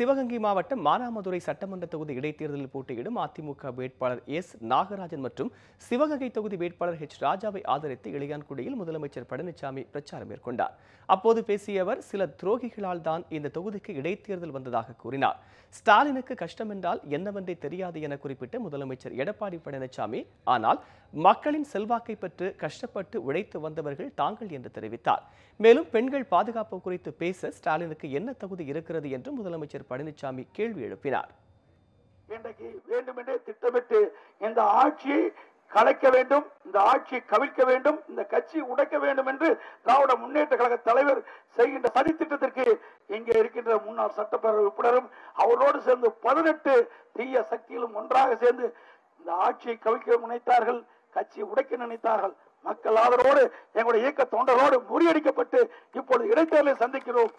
சிவகங்கை மாவட்டம் மானாமதுரை சட்டமன்ற தொகுதி இடைத்தேர்தலில் போட்டியிடும் அதிமுக வேட்பாளர் எஸ் நாகராஜன் மற்றும் சிவகங்கை தொகுதி வேட்பாளர் ஹெச் ராஜாவை ஆதரித்து இளையான்குடியில் முதலமைச்சர் பழனிசாமி பிரச்சாரம் மேற்கொண்டார். அப்போது பேசிய அவர் சில துரோகிகளால் தான் இந்த தொகுதிக்கு இடைத்தேர்தல் வந்ததாக கூறினார். ஸ்டாலினுக்கு கஷ்டம் என்றால் என்னவென்றே தெரியாது என குறிப்பிட்ட முதலமைச்சர் எடப்பாடி பழனிசாமி ஆனால் மக்களின் செல்வாக்கை பெற்று கஷ்டப்பட்டு உழைத்து வந்தவர்கள் தாங்கள் என்று தெரிவித்தார். மேலும் பெண்கள் பாதுகாப்பு குறித்து பேச ஸ்டாலினுக்கு என்ன தகுதி இருக்கிறது என்று முதலமைச்சர் பழனிசாமி கேள்வி எழுப்பினார். இன்றைக்கு வேண்டுமென்றே திட்டமிட்டு இந்த ஆட்சியை கலைக்க வேண்டும் இந்த ஆட்சியை கவிழ்க்க வேண்டும் இந்த கட்சி உடைக்க வேண்டும் என்று திராவிட முன்னேற்ற கழக தலைவர் செய்கின்ற சதி திட்டத்திற்கு இங்கே இருக்கின்ற முன்னாள் சட்டப்பேரவை உறுப்பினரும் அவரோடு சேர்ந்து பதினெட்டு தீய சக்திகளும் ஒன்றாக சேர்ந்து இந்த ஆட்சியை கவிழ்க்க நினைத்தார்கள் கட்சியை உடைக்க நினைத்தார்கள். மக்கள் ஆதரவோடு எங்களுடைய இயக்க தொண்டரோடு முறியடிக்கப்பட்டு இப்பொழுது இடைத்தேர்தலை சந்திக்கிறோம்.